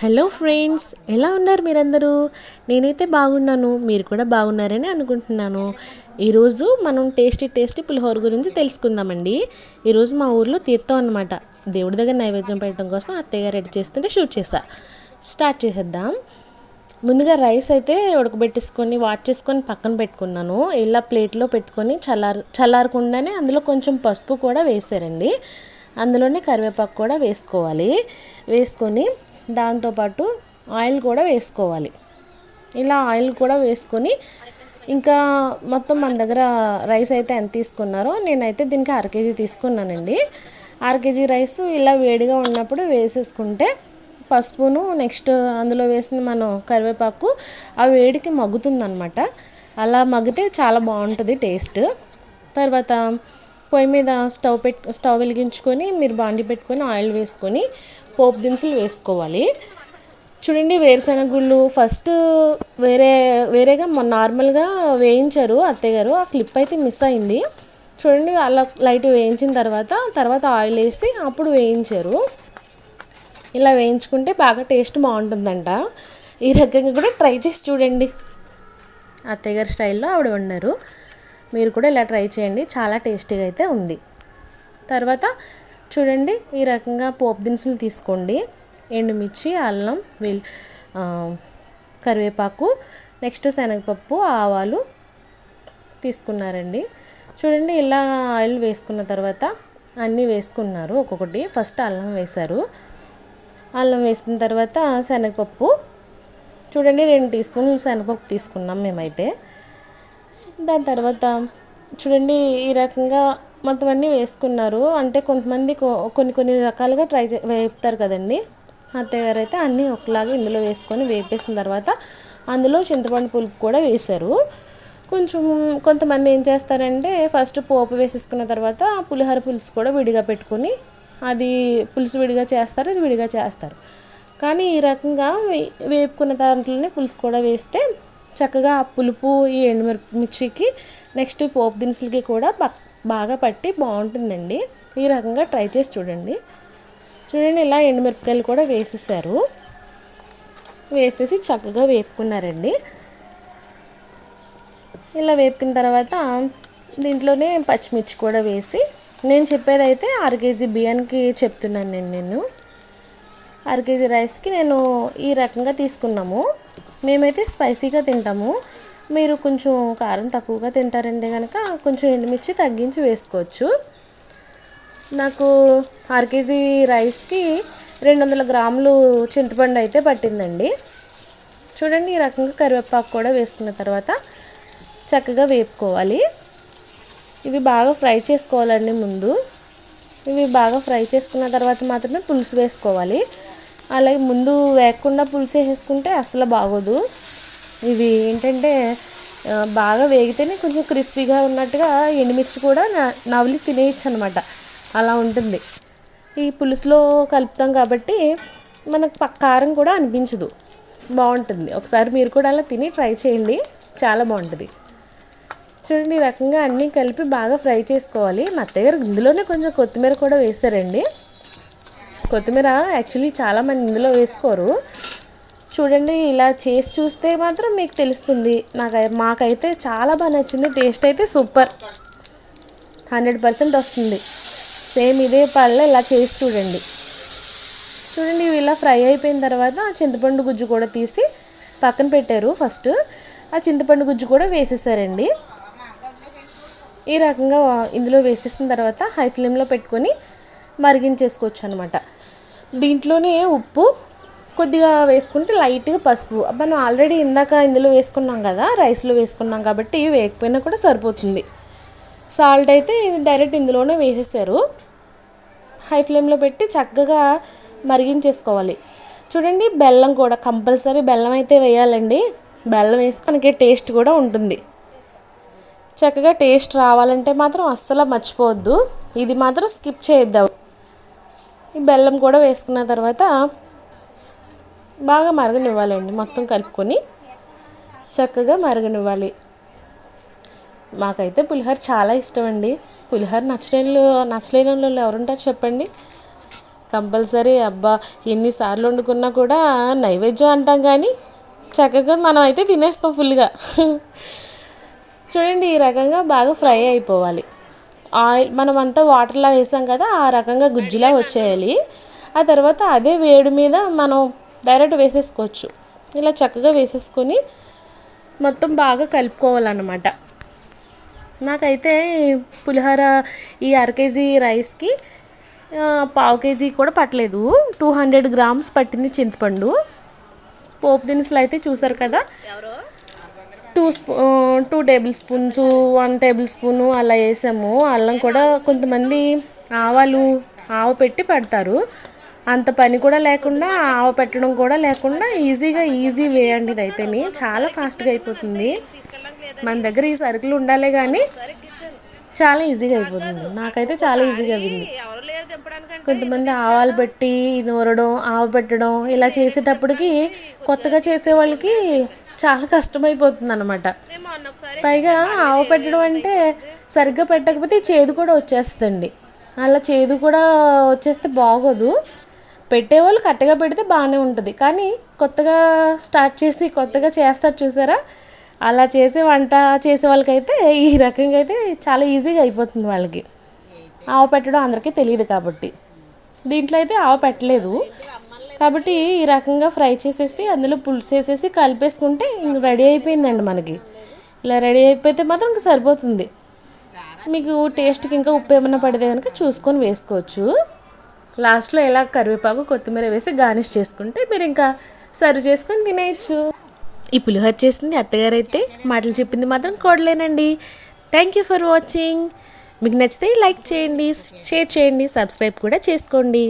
Hello friends ఎలా ఉన్నారు మీరందరూ? నేనైతే బాగున్నాను మీరు కూడా బాగున్నారని అనుకుంటున్నాను. ఈరోజు మనం టేస్టీ టేస్టీ పులిహోర గురించి తెలుసుకుందామండి. ఈరోజు మా ఊర్లో తీర్థం అనమాట దేవుడి దగ్గర నైవేద్యం పెట్టడం కోసం అత్తయ్య రెడీ చేస్తుంటే షూట్ చేస్తా స్టార్ట్ చేసేద్దాం. ముందుగా రైస్ అయితే ఉడకబెట్టేసుకొని వాట్ చేసుకొని పక్కన పెట్టుకున్నాను. ఇలా ప్లేట్లో పెట్టుకొని చల్లారు చల్లారకుండానే అందులో కొంచెం పసుపు కూడా వేసారండి అందులోనే కరివేపాకు కూడా వేసుకోవాలి. వేసుకొని దాంతోపాటు ఆయిల్ కూడా వేసుకోవాలి. ఇలా ఆయిల్ కూడా వేసుకొని ఇంకా మొత్తం మన దగ్గర రైస్ అయితే ఎంత తీసుకున్నారో నేనైతే దీనికి అర కేజీ తీసుకున్నానండి. అర కేజీ రైస్ ఇలా వేడిగా ఉన్నప్పుడు వేసేసుకుంటే పసుపును నెక్స్ట్ అందులో వేసిన మనం కరివేపాకు ఆ వేడికి మగ్గుతుందనమాట అలా మగ్గితే చాలా బాగుంటుంది టేస్ట్. తర్వాత పొయ్యి మీద స్టవ్ పెట్ స్టవ్ వెలిగించుకొని మీరు బాండి పెట్టుకొని ఆయిల్ వేసుకొని పోపు దినుసులు వేసుకోవాలి. చూడండి వేరుశనగ గుళ్ళు ఫస్ట్ వేరే వేరేగా మొన్న నార్మల్గా వేయించారు అత్తయ్య గారు. ఆ క్లిప్ అయితే మిస్ అయింది. చూడండి అలా లైట్ వేయించిన తర్వాత తర్వాత ఆయిల్ వేసి అప్పుడు వేయించారు. ఇలా వేయించుకుంటే బాగా టేస్ట్ బాగుంటుందంట. ఈ రకంగా కూడా ట్రై చేసి చూడండి. అత్తయ్య గారి స్టైల్లో ఆవిడ వండారు. మీరు కూడా ఇలా ట్రై చేయండి. చాలా టేస్టీగా అయితే ఉంది. తర్వాత చూడండి ఈ రకంగా పోపు దినుసులు తీసుకోండి. ఎండుమిర్చి అల్లం వెల్ కరివేపాకు నెక్స్ట్ శనగపప్పు ఆవాలు తీసుకున్నారండి. చూడండి ఇలా ఆయిల్ వేసుకున్న తర్వాత అన్నీ వేసుకున్నారు ఒక్కొక్కటి. ఫస్ట్ అల్లం వేశారు. అల్లం వేసిన తర్వాత శనగపప్పు. చూడండి రెండు టీ స్పూన్లు శనగపప్పు తీసుకున్నాం మేమైతే. దాని తర్వాత చూడండి ఈ రకంగా మొత్తం అన్నీ వేసుకున్నారు. అంటే కొంతమంది కొన్ని కొన్ని రకాలుగా ట్రై చే వేపుతారు కదండి. అత్తయ్య గారు అయితే అన్నీ ఒకలాగా ఇందులో వేసుకొని వేపేసిన తర్వాత అందులో చింతపండు పులుపు కూడా వేశారు. కొంచెం కొంతమంది ఏం చేస్తారంటే ఫస్ట్ పోపు వేసేసుకున్న తర్వాత పులిహోర పులుసు కూడా విడిగా పెట్టుకొని అది పులుసు విడిగా చేస్తారు ఇది విడిగా చేస్తారు. కానీ ఈ రకంగా వేపుకున్న దాంట్లోనే పులుసు కూడా వేస్తే చక్కగా ఆ పులుపు ఈ ఎండుమిర్చికి నెక్స్ట్ పోపు దినుసులకి కూడా బాగా పట్టి బాగుంటుందండి. ఈ రకంగా ట్రై చేసి చూడండి. చూడండి ఇలా ఎండుమిరపకాయలు కూడా వేసేసారు. వేసేసి చక్కగా వేపుకున్నారండి. ఇలా వేపుకున్న తర్వాత దీంట్లోనే పచ్చిమిర్చి కూడా వేసి నేను చెప్పేదైతే అర కేజీ బియ్యానికి చెప్తున్నాను నేను నేను అర కేజీ రైస్కి నేను ఈ రకంగా తీసుకున్నాము. మేమైతే స్పైసీగా తింటాము. మీరు కొంచెం కారం తక్కువగా తింటారండి కనుక కొంచెం ఎండుమిర్చి తగ్గించి వేసుకోవచ్చు. నాకు అర కేజీ రైస్కి రెండు వందల గ్రాములు చింతపండు అయితే పట్టిందండి. చూడండి ఈ రకంగా కరివేపాకు కూడా వేసుకున్న తర్వాత చక్కగా వేపుకోవాలి. ఇవి బాగా ఫ్రై చేసుకోవాలండి ముందు. ఇవి బాగా ఫ్రై చేసుకున్న తర్వాత మాత్రమే పులుసు వేసుకోవాలి. అలాగే ముందు వేయకుండా పులుసు వేసుకుంటే అసలు బాగోదు. ఇవి ఏంటంటే బాగా వేగితేనే కొంచెం క్రిస్పీగా ఉన్నట్టుగా ఎండుమిర్చి కూడా నవలి తినేయచ్చు అనమాట అలా ఉంటుంది. ఈ పులుసులో కలుపుతాం కాబట్టి మనకు కారం కూడా అనిపించదు. బాగుంటుంది. ఒకసారి మీరు కూడా అలా తిని ట్రై చేయండి. చాలా బాగుంటుంది. చూడండి ఈ రకంగా అన్నీ కలిపి బాగా ఫ్రై చేసుకోవాలి. మా అత్తయ్య గారు ఇందులోనే కొంచెం కొత్తిమీర కూడా వేసారండి కొత్తిమీర యాక్చువల్లీ చాలామంది ఇందులో వేసుకోరు. చూడండి ఇలా చేసి చూస్తే మాత్రం మీకు తెలుస్తుంది. నాకు మాకైతే చాలా బాగా నచ్చింది. టేస్ట్ అయితే సూపర్. హండ్రెడ్ పర్సెంట్ వస్తుంది. సేమ్ ఇదే పళ్ళ ఇలా చేసి చూడండి. చూడండి ఇవి ఇలా ఫ్రై అయిపోయిన తర్వాత చింతపండు గుజ్జు కూడా తీసి పక్కన పెట్టారు ఫస్ట్. ఆ చింతపండు గుజ్జు కూడా వేసేసారండి. ఈ రకంగా ఇందులో వేసేసిన తర్వాత హై ఫ్లేమ్లో పెట్టుకొని మరిగించేసుకోవచ్చు అనమాట దీంట్లోనే ఉప్పు కొద్దిగా వేసుకుంటే లైట్గా పసుపు. మనం ఆల్రెడీ ఇందాక ఇందులో వేసుకున్నాం కదా రైస్లో వేసుకున్నాం కాబట్టి వేయకపోయినా కూడా సరిపోతుంది. సాల్ట్ అయితే డైరెక్ట్ ఇందులోనే వేసేసారు. హై ఫ్లేమ్లో పెట్టి చక్కగా మరిగించేసుకోవాలి. చూడండి బెల్లం కూడా కంపల్సరీ బెల్లం అయితే వేయాలండి. బెల్లం వేస్తే మనకి టేస్ట్ కూడా ఉంటుంది. చక్కగా టేస్ట్ రావాలంటే మాత్రం అస్సలు మర్చిపోవద్దు. ఇది మాత్రం స్కిప్ చేద్దాం ఈ బెల్లం కూడా వేసుకున్న తర్వాత బాగా మరగనివ్వాలండి మొత్తం కలుపుకొని చక్కగా మరగనివ్వాలి. మాకైతే పులిహోర చాలా ఇష్టం అండి పులిహోర నచ్చలేని నచ్చలేని వాళ్ళు ఎవరుంటారు చెప్పండి? కంపల్సరీ అబ్బా ఎన్నిసార్లు వండుకున్నా కూడా నైవేద్యం అంటాం కానీ చక్కగా మనం అయితే తినేస్తాం ఫుల్గా. చూడండి ఈ రకంగా బాగా ఫ్రై అయిపోవాలి. ఆయిల్ మనం అంతా వాటర్లో వేసాం కదా ఆ రకంగా గుజ్జులా వచ్చేయాలి. ఆ తర్వాత అదే వేడి మీద మనం డైరెక్ట్ వేసేసుకోవచ్చు. ఇలా చక్కగా వేసేసుకొని మొత్తం బాగా కలుపుకోవాలన్నమాట. నాకైతే పులిహోర ఈ అర కేజీ రైస్కి పావు కేజీ కూడా పట్టలేదు. టూ హండ్రెడ్ గ్రామ్స్ పట్టింది చింతపండు. పోపు దినుసులు అయితే చూసారు కదా? Two spoon two tablespoons one tablespoon అలా వేసాము. అల్లం కూడా కొంతమంది ఆవాలు ఆవ పెట్టి పెడతారు. అంత పని కూడా లేకుండా ఆవ పెట్టడం కూడా లేకుండా ఈజీగా ఈజీ వే అండి ఇది చాలా ఫాస్ట్గా అయిపోతుంది. మన దగ్గర ఈ సరుకులు ఉండాలి కానీ చాలా ఈజీగా అయిపోతుంది. నాకైతే చాలా ఈజీగా అయింది. కొంతమంది ఆవాలు పెట్టి నూరడం ఆవ పెట్టడం ఇలా చేసేటప్పటికి కొత్తగా చేసే వాళ్ళకి చాలా కష్టమైపోతుంది అనమాట పైగా ఆవ పెట్టడం అంటే సరిగ్గా పెట్టకపోతే చేదు కూడా వచ్చేస్తుందండి. అలా చేదు కూడా వచ్చేస్తే బాగోదు. పెట్టేవాళ్ళు కరెక్ట్గా పెడితే బాగానే ఉంటుంది. కానీ కొత్తగా స్టార్ట్ చేసి కొత్తగా చేస్తారు చూసారా? అలా చేసే వంట చేసే వాళ్ళకైతే ఈ రకంగా అయితే చాలా ఈజీగా అయిపోతుంది వాళ్ళకి. ఆవు పెట్టడం అందరికీ తెలియదు కాబట్టి. దీంట్లో అయితే ఆవ పెట్టలేదు. కాబట్టి ఈ రకంగా ఫ్రై చేసేసి అందులో పులుసు వేసేసి కలిపేసుకుంటే ఇంక రెడీ అయిపోయిందండి మనకి. ఇలా రెడీ అయిపోతే మాత్రం ఇంక సరిపోతుంది. మీకు టేస్ట్కి ఇంకా ఉప్పు ఏమైనా పడితే కనుక చూసుకొని వేసుకోవచ్చు. లాస్ట్లో ఇలా కరివేపాకు కొత్తిమీర వేసి గార్నిష్ చేసుకుంటే మీరు ఇంకా సర్వ్ చేసుకొని తినేయచ్చు. ఈ పులిహోర చేసింది అత్తగారు అయితే మాటలు చెప్పింది మాత్రం కోడలేనండి. థ్యాంక్ యూ ఫర్ వాచింగ్ మీకు నచ్చితే లైక్ చేయండి షేర్ చేయండి సబ్స్క్రైబ్ కూడా చేసుకోండి.